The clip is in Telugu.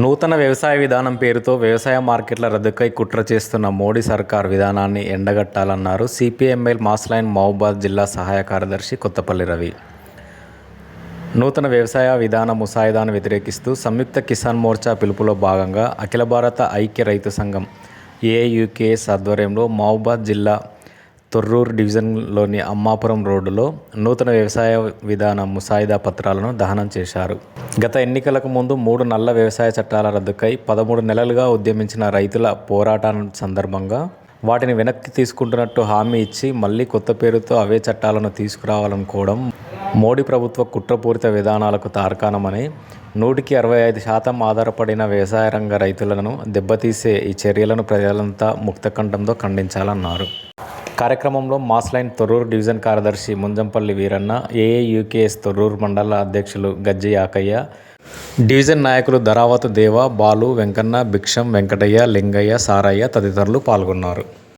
నూతన వ్యవసాయ విధానం పేరుతో వ్యవసాయ మార్కెట్ల రద్దుకై కుట్ర చేస్తున్న మోడీ సర్కార్ విధానాన్ని ఎండగట్టాలన్నారు సిపిఎంఎల్ మాస్లైన్ మహబూబాద్ జిల్లా సహాయ కార్యదర్శి కొత్తపల్లి రవి. నూతన వ్యవసాయ విధాన ముసాయిదాను వ్యతిరేకిస్తూ సంయుక్త కిసాన్ మోర్చా పిలుపులో భాగంగా అఖిల భారత ఐక్య రైతు సంఘం ఏయుకేఎస్ ఆధ్వర్యంలో మహబూబాద్ జిల్లా తొర్రూరు డివిజన్లోని అమ్మాపురం రోడ్డులో నూతన వ్యవసాయ విధాన ముసాయిదా పత్రాలను దహనం చేశారు. గత ఎన్నికలకు ముందు మూడు నల్ల వ్యవసాయ చట్టాల రద్దుకై పదమూడు నెలలుగా ఉద్యమించిన రైతుల పోరాటం సందర్భంగా వాటిని వెనక్కి తీసుకుంటున్నట్టు హామీ ఇచ్చి మళ్ళీ కొత్త పేరుతో అవే చట్టాలను తీసుకురావాలనుకోవడం మోడీ ప్రభుత్వ కుట్రపూరిత విధానాలకు తార్కాణమని నూటికి అరవై ఐదు శాతం ఆధారపడిన వ్యవసాయ రంగ రైతులను దెబ్బతీసే ఈ చర్యలను ప్రజలంతా ముక్తకంఠంతో ఖండించాలన్నారు. కార్యక్రమంలో మాస్లైన్ తొర్రూరు డివిజన్ కార్యదర్శి ముంజంపల్లి వీరన్న ఏఏయూకేఎస్ తొర్రూరు మండల అధ్యక్షులు గజ్జి యాకయ్య డివిజన్ నాయకులు ధరావతు దేవ బాలు వెంకన్న భిక్షం వెంకటయ్య లింగయ్య సారయ్య తదితరులు పాల్గొన్నారు.